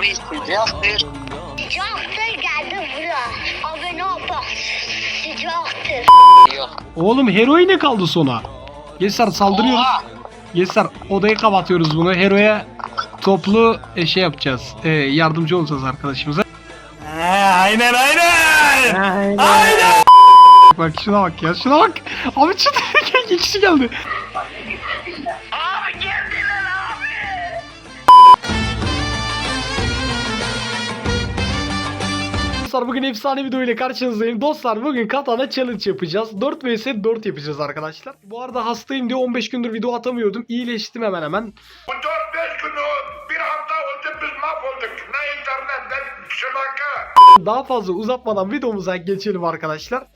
Abi sıcaktır. Sıcaktır geldi buraya. Abone ol bak. Yok. Oğlum heroine kaldı sona. Gençler saldırıyoruz. Oha! Gençler odayı kapatıyoruz bunu. Hero'ya toplu e, şey yapacağız. E, yardımcı olacağız arkadaşımıza. aynen aynen. Aynen. Bak şuna bak ya şuna bak. Abi çıt iki kişi geldi. Dostlar bugün efsane video ile karşınızdayım. Dostlar bugün Katana Challenge yapacağız. 4 vs 4 yapacağız arkadaşlar. Bu arada hastayım diye 15 gündür video atamıyordum. İyileştim hemen hemen. Bu 4-5 gün bir hafta oldu biz mahvolduk. Ne internet ne şebeke. Daha fazla uzatmadan videomuza geçelim arkadaşlar.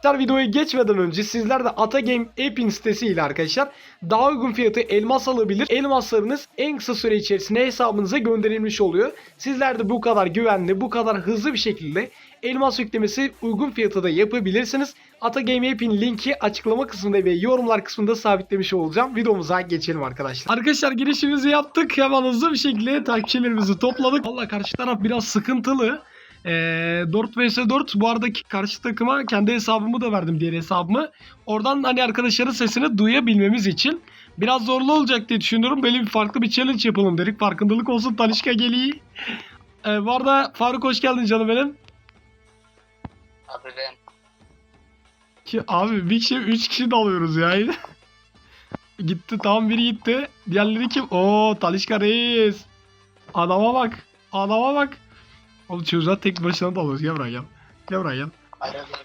Arkadaşlar videoya geçmeden önce sizler de Atagame App'in sitesiyle arkadaşlar daha uygun fiyatı elmas alabilir. Elmaslarınız en kısa süre içerisinde hesabınıza gönderilmiş oluyor. Sizler de bu kadar güvenli, bu kadar hızlı bir şekilde elmas yüklemesi uygun fiyata da yapabilirsiniz. Atagame App'in linki açıklama kısmında ve yorumlar kısmında sabitlemiş olacağım. Videomuza geçelim arkadaşlar. Arkadaşlar girişimizi yaptık. Hemen hızlı bir şekilde takipçilerimizi topladık. Valla karşı taraf biraz sıkıntılı. Ee, 4 vs 4 bu aradaki karşı takıma kendi hesabımı da verdim diğer hesabımı. Oradan hani arkadaşların sesini duyabilmemiz için biraz zorlu olacak diye düşünüyorum. Böyle bir farklı bir challenge yapalım dedik. Farkındalık olsun Talişka geliyor. Ee, bu arada Faruk hoş geldin canım benim. Abi ben. Ki abi bir kişi 3 kişi de alıyoruz ya. gitti tamam biri gitti. Diğerleri kim? Oo Talişka reis. Adama bak. Adama bak. Oğlum çocuğa tek başına da alıyoruz. Gel buraya gel. Gel buraya gel.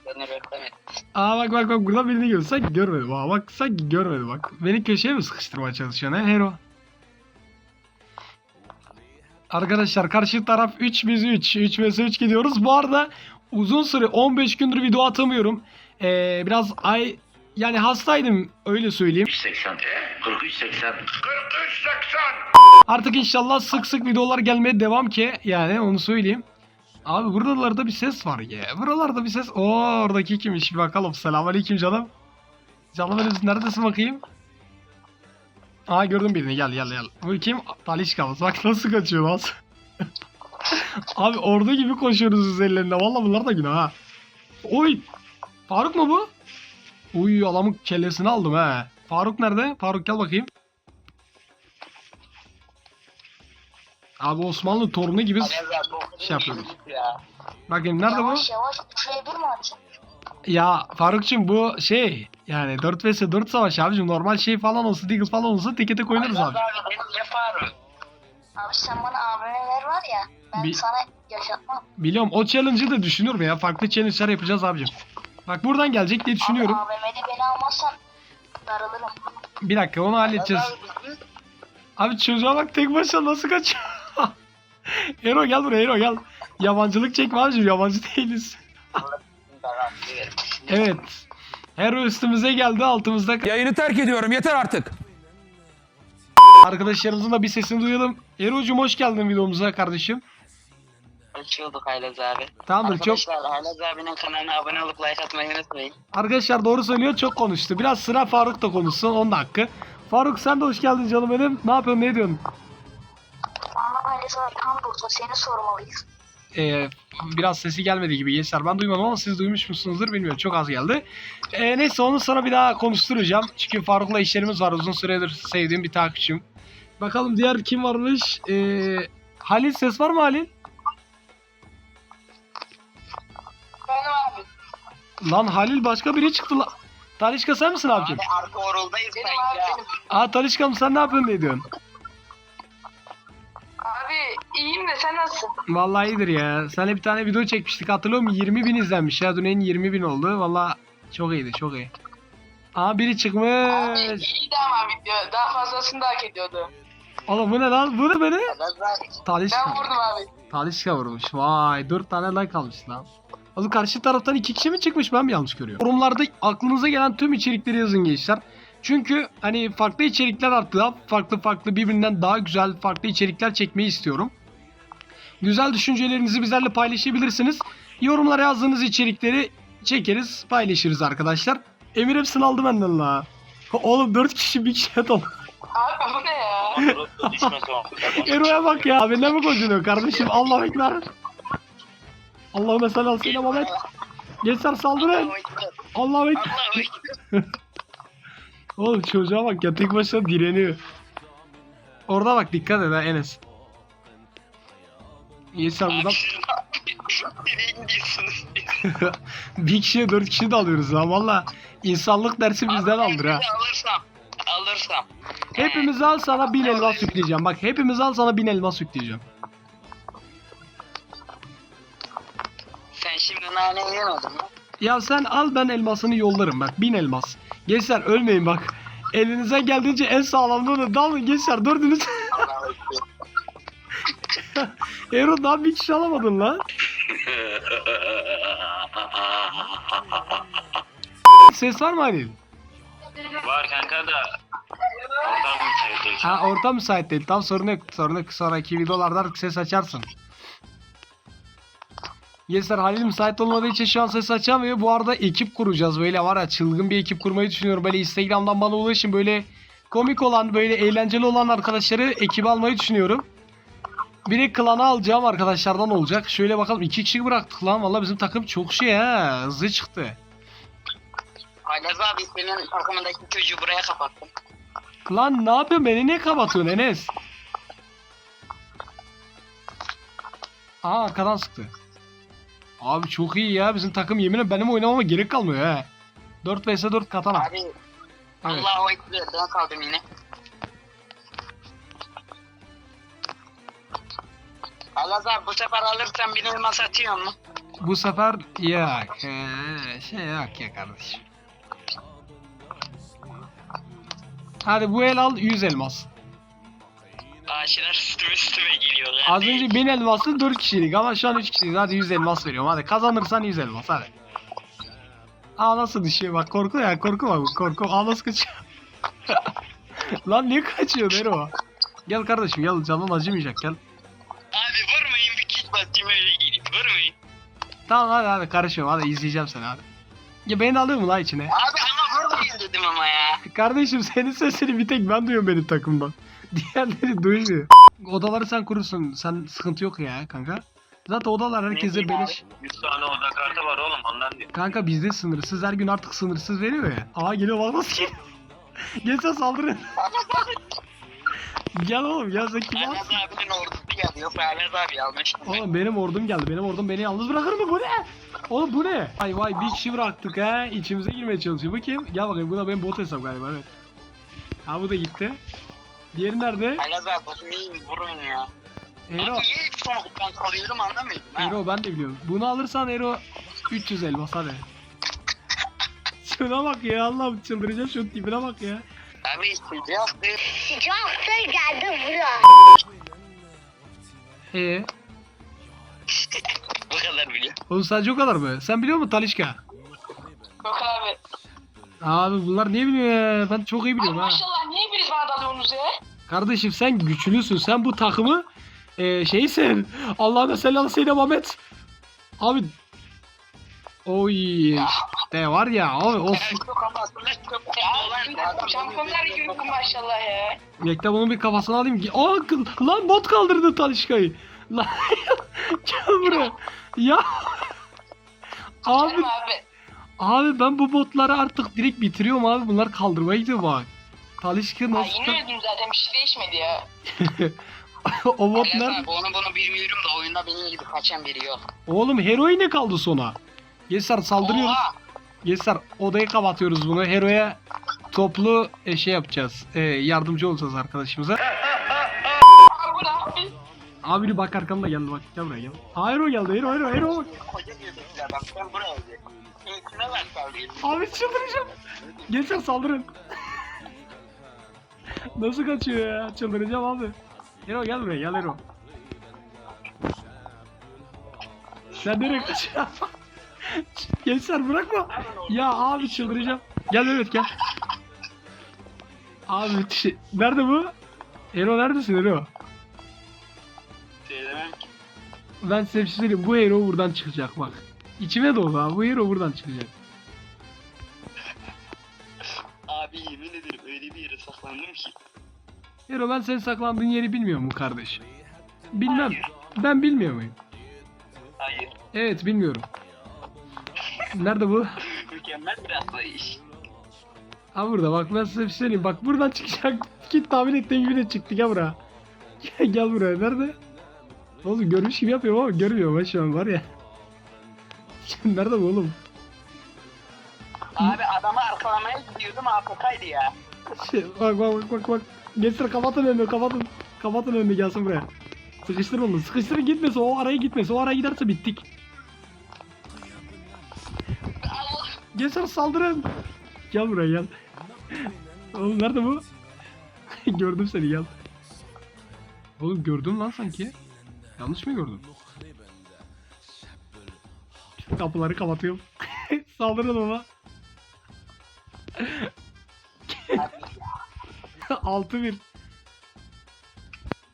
Beni. Aa bak bak bak burada birini görüyorum. Sanki görmedim. Aa bak sanki görmedim bak. Beni köşeye mi sıkıştırmaya çalışıyorsun he hero? Arkadaşlar karşı taraf 3 biz 3. 3 vs 3 gidiyoruz. Bu arada uzun süre 15 gündür video atamıyorum. Ee, biraz ay yani hastaydım öyle söyleyeyim. 80 43 80 43 80 Artık inşallah sık sık videolar gelmeye devam ki yani onu söyleyeyim. Abi buralarda bir ses var ya. Buralarda bir ses. Oo oradaki kimmiş bir bakalım. Selamünaleyküm canım. Canım benim neredesin bakayım? Aa gördüm birini gel gel gel. Bu kim? Talişkamız. Bak nasıl kaçıyor lan. Abi orada gibi koşuyoruz üzerlerinde. Vallahi bunlar da günah ha. Oy. Faruk mu bu? Uy adamın kellesini aldım he. Faruk nerede? Faruk gel bakayım. Abi Osmanlı torunu gibi Abi Şey yapıyoruz. Ya. Bakayım nerede bu? Yavaş yavaş 3'e 1 mi atacağım? Ya Farukçum bu şey yani 4 vs 4 savaş abicim normal şey falan olsa Deagle falan olsa teke tek oynarız abi. Abi ben yaparım. Abi sen bana AVM'ler var ya. Ben Bir- sana yaşatmam. Biliyorum o challenge'ı da düşünüyorum ya farklı challenge'lar yapacağız abicim. Bak buradan gelecek diye düşünüyorum. Abi AVM'de beni almazsan darılırım. Bir dakika onu halledeceğiz. Abi çocuğa bak tek başına nasıl kaçıyor. Hero gel buraya Hero gel. Yabancılık çekme abicim yabancı değiliz. Evet. Hero üstümüze geldi altımızda Yayını terk ediyorum yeter artık. Arkadaşlarımızın da bir sesini duyalım. Ero'cum hoş geldin videomuza kardeşim. Hoş bulduk Haylaz abi. Tamamdır çok. Arkadaşlar Haylaz abinin kanalına abone olup like atmayı unutmayın. Arkadaşlar doğru söylüyor çok konuştu. Biraz sıra Faruk da konuşsun onun hakkı. Faruk sen de hoş geldin canım benim. Ne yapıyorsun ne ediyorsun? Ailesi tam burada seni sormalıyız. Ee, biraz sesi gelmedi gibi gençler. Ben duymadım ama siz duymuş musunuzdur bilmiyorum. Çok az geldi. Ee, neyse onu sonra bir daha konuşturacağım. Çünkü Faruk'la işlerimiz var. Uzun süredir sevdiğim bir takipçim. Bakalım diğer kim varmış? Ee, Halil ses var mı Halil? Benim abi. Lan Halil başka biri çıktı lan. Talişka sen misin abicim? Abi arka oruldayız ya. Aa Talişka'm sen ne yapıyorsun ne ediyorsun? Sen nasılsın? Vallahi iyidir ya. Seninle bir tane video çekmiştik hatırlıyor musun? 20 bin izlenmiş ya. Dün en 20 bin oldu. Vallahi çok iyiydi çok iyi. Aa biri Abi çıkmış. iyiydi ama video. Daha fazlasını da hak ediyordu. Oğlum bu ne lan? Bu ne beni? Haylaz abi. Ben Talişka. vurdum abi. Talişka vurmuş. Vay 4 tane like almış lan. Oğlum karşı taraftan iki kişi mi çıkmış ben mi yanlış görüyorum? Yorumlarda aklınıza gelen tüm içerikleri yazın gençler. Çünkü hani farklı içerikler artık farklı farklı birbirinden daha güzel farklı içerikler çekmeyi istiyorum. Güzel düşüncelerinizi bizlerle paylaşabilirsiniz. Yorumlara yazdığınız içerikleri çekeriz, paylaşırız arkadaşlar. Emir hepsini aldı benden la. Oğlum 4 kişi bir kişiye dolu. Abi bu ne ya? Ero'ya bak ya. Abi ne mi kocunuyor kardeşim? Allah ekber. Allah'ım sen al seni Mehmet. Gençler saldırın. Allahu ekber. Oğlum çocuğa bak ya tek başına direniyor. Orada bak dikkat et ha Enes. Nereye gidiyorsunuz? bir kişiye dört kişi de alıyoruz ha valla. insanlık dersi bizden aldır ha. Alırsam. Alırsam. Hepimiz al sana bin elmas yükleyeceğim. Bak hepimiz al sana bin elmas yükleyeceğim. Sen şimdi nane yemedin mi? Ya sen al ben elmasını yollarım bak bin elmas. Gençler ölmeyin bak. Elinize geldiğince en sağlamlığını dalın gençler dördünüz. Allahu ekber. Ero daha bir kişi alamadın lan. Ses var mı Halil? Var kanka da. Oradan mı sayılır? Ha orta müsait değil. Tam sorun yok. Sorun yok. Sonraki videolarda ses açarsın. Gençler Halil müsait olmadığı için şu an ses açamıyor. Bu arada ekip kuracağız. Böyle var ya çılgın bir ekip kurmayı düşünüyorum. Böyle Instagram'dan bana ulaşın. Böyle komik olan, böyle eğlenceli olan arkadaşları ekibe almayı düşünüyorum. Bir de klanı alacağım arkadaşlardan olacak. Şöyle bakalım. iki kişi bıraktık lan. Valla bizim takım çok şey ha. Hızlı çıktı. Alaz abi senin takımındaki çocuğu buraya kapattım. Lan ne yapıyorsun? Beni ne kapatıyorsun Enes? Aa arkadan sıktı. Abi çok iyi ya. Bizim takım yeminle benim oynamama gerek kalmıyor he. 4 vs 4 katana. Abi Evet. Allahu ekber ben kaldım yine. Alaz abi bu sefer alırsan bir elmas atıyor mu? Bu sefer yok. Ee, şey yok ya kardeşim. Hadi bu el al 100 elmas. Ağaçlar üstüme üstüme geliyor. Az önce 1000 elması 4 kişilik ama şu an 3 kişiyiz. Hadi 100 elmas veriyorum. Hadi kazanırsan 100 elmas hadi. Aa nasıl düşüyor bak korku ya korku bak korku. Aa nasıl kaçıyor. Lan niye kaçıyor Nero? Gel kardeşim gel canın acımayacak gel. Tamam hadi hadi karışıyorum hadi izleyeceğim seni hadi. Ya beni alıyor mu lan içine? Abi ama vurmayın dedim ama ya. Kardeşim senin sesini bir tek ben duyuyorum benim takımdan. Diğerleri duymuyor. Odaları sen kurursun. Sen sıkıntı yok ya kanka. Zaten odalar herkese beleş. 100 tane oda kartı var oğlum ondan diyor. Kanka bizde sınırsız her gün artık sınırsız veriyor ya. Aa geliyor bana nasıl geliyor? gel sen saldırın. Gel oğlum gel sen kim Alaz alsın? abinin ordusu geldi. Yok Alaz abi ben. Oğlum benim ordum geldi. Benim ordum beni yalnız bırakır mı? Bu ne? Oğlum bu ne? Ay vay bir kişi bıraktık ha. İçimize girmeye çalışıyor. Bu kim? Gel bakayım bu da benim bot hesap galiba evet. Ha bu da gitti. Diğeri nerede? Alaz abi vurmayın vurun ya. Ero. Abi niye hep son kalıyorum anlamıyorum. ha. Ero ben de biliyorum. Bunu alırsan Ero 300 elmas hadi. Şuna bak ya Allah'ım çıldıracağım şu tipine bak ya. Abi sıcaktı. Sıcaktır geldi buraya. Ee, Bu kadar biliyor. oğlum sadece o kadar mı? Sen biliyor musun Talişka? Yok abi. Abi bunlar niye biliyor ya? Ben çok iyi Abi biliyorum ha. maşallah niye biriniz bana dalıyorsunuz ya? Kardeşim sen güçlüsün. Sen bu takımı e, şeysin. Allah'ına selam seyre Mehmet. Abi Oy işte var ya abi of. Şampiyonlar gibi yokum maşallah ya. Bekle bunun bir kafasını alayım. Aa lan bot kaldırdı Talişka'yı. Lan gel buraya. Ya. Abi Abi. ben bu botları artık direkt bitiriyorum abi. Bunlar kaldırmaya gidiyor bak. Talişka nasıl? yine öldüm zaten bir şey değişmedi ya. o bot Alaz nerede? abi onu bunu bilmiyorum da oyunda benim gibi kaçan biri yok. Oğlum heroine ne kaldı sona? Gençler saldırıyoruz. Oha! Gençler odayı kapatıyoruz bunu. Hero'ya toplu e, şey yapacağız. E, yardımcı olacağız arkadaşımıza. Abi bak arkamda geldi bak. Gel buraya gel. Aa Hero geldi. Gidiyorum. İlkine bak kaldı. Abi çıldıracağım. Gençler saldırın. Nasıl kaçıyor ya? Çıldıracağım abi. Hero gel buraya gel Hero. Sen nereye kaçıyorsun? Gençler bırakma. Ya abi çıldıracağım. Gel evet gel. Abi müthiş. Nerede bu? Hero neredesin Hero? Söylemem ki. Ben size bir şey söyleyeyim. Bu hero buradan çıkacak bak. İçime doğdu ha. Bu hero buradan çıkacak. Abi yemin ederim öyle bir yere saklandım ki. Ero ben senin saklandığın yeri bilmiyor mu kardeş? Bilmem. Ben bilmiyor muyum? Hayır. Evet bilmiyorum. Nerede bu? Mükemmel bir atlayış. Ha burada bak ben size bir şey söyleyeyim. Bak buradan çıkacak. Git tahmin ettiğin gibi de çıktı gel buraya. Gel, gel buraya nerede? Oğlum görmüş gibi yapıyorum ama görmüyorum ben şu an var ya. nerede bu oğlum? Abi adamı arkalamaya gidiyordum AFK'ydı ya. Şey, bak bak bak bak bak. Gençler kapatın önünü kapatın. Kapatın önünü gelsin buraya. Sıkıştır onu. Sıkıştır gitmesin. O araya gitmesin. O araya giderse bittik. Gençler saldırın. Gel buraya gel. Oğlum nerede bu? gördüm seni gel. Oğlum gördüm lan sanki. Yanlış mı gördüm? Kapıları kapatıyorum. Saldırın ona. 6-1.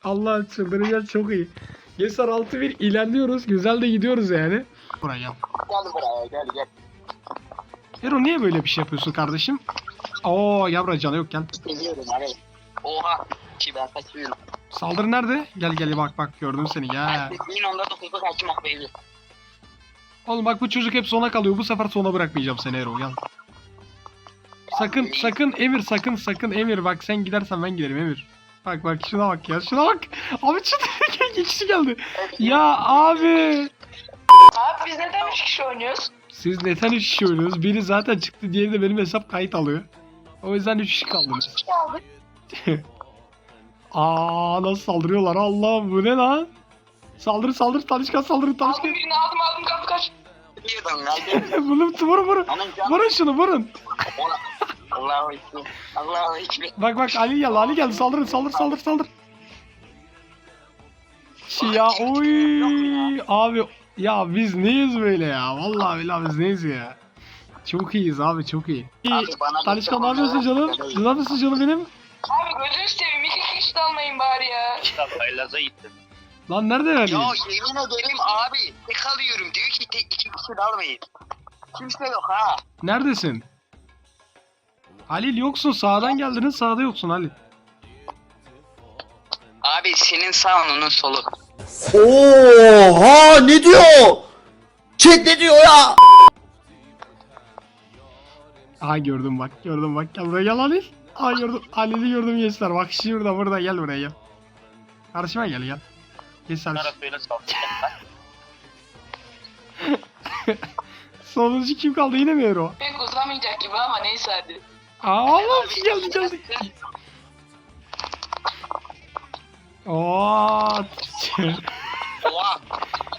Allah çıldıracağız çok iyi. Gençler 6-1 ilerliyoruz. Güzel de gidiyoruz yani. Buraya gel. Gel buraya gel gel. Hero niye böyle bir şey yapıyorsun kardeşim? Oo yavru canı yok gel. Seviyorum abi. Oha. Ki ben kaçıyorum. Saldırı nerede? Gel gel bak bak gördüm seni ya. Dediğin onda dokuzu kaçmak belli. Oğlum bak bu çocuk hep sona kalıyor. Bu sefer sona bırakmayacağım seni Hero gel. Sakın sakın Emir sakın sakın Emir bak sen gidersen ben giderim Emir. Bak bak şuna bak ya şuna bak. Abi çıktı iki kişi geldi. Ya abi. Abi biz neden 3 kişi oynuyoruz? Siz neden 3 kişi oynuyorsunuz? Biri zaten çıktı diğeri de benim hesap kayıt alıyor. O yüzden 3 kişi kaldınız. Aa nasıl saldırıyorlar Allah bu ne lan? Saldır saldır Talişka saldır Talişka. Aldım birini aldım aldım kaç kaç. Diyordun lan. Vurun vurun vurun. Vurun şunu vurun. Allah'u ekber. Allah'u ekber. Bak bak Ali geldi Ali geldi saldırın saldır saldır saldır. Ya oy abi ya biz neyiz böyle ya vallahi billahi biz neyiz ya. Çok iyiyiz abi çok iyi. İyi. Abi bana Talişka ne yapıyorsun canım? Ne yapıyorsun canım benim? Abi gözünü seveyim 2 kişi almayın bari ya. Baylaza gittim. Lan nerede yani? Ya yemin ederim abi tek alıyorum diyor ki iki kişi almayın. Kimse yok ha. Neredesin? Halil yoksun sağdan geldin sağda yoksun Halil. Abi senin sağın onun solu. Oha ne diyor? Chat ne diyor ya? Aha gördüm bak gördüm bak gel buraya gel Halil. Aa gördüm Halil'i gördüm gençler bak şurada burada gel buraya gel. Karşıma gel gel. Böyle saldıracaklar. sonuncu kim kaldı yine mi Ero? Pek uzamayacak gibi ama neyse hadi. Aa Allah geldi geldi. Oo.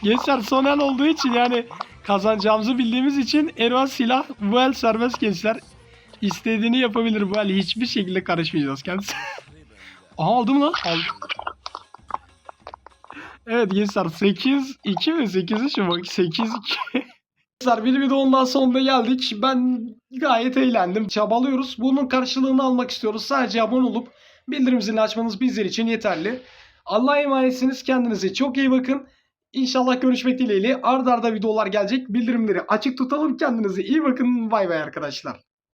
Gençler son el olduğu için yani kazanacağımızı bildiğimiz için Erdoğan silah bu el serbest gençler. İstediğini yapabilir bu el hiçbir şekilde karışmayacağız kendisi. Aha aldı mı lan? Aldı. Evet gençler 8 2 mi 8 şu bak 8 2. Gençler bir videonun daha sonuna geldik. Ben gayet eğlendim. Çabalıyoruz. Bunun karşılığını almak istiyoruz. Sadece abone olup bildirim zilini açmanız bizler için yeterli. Allah'a emanetsiniz. Kendinize çok iyi bakın. İnşallah görüşmek dileğiyle. Arda arda videolar gelecek. Bildirimleri açık tutalım. Kendinize iyi bakın. Bay bay arkadaşlar.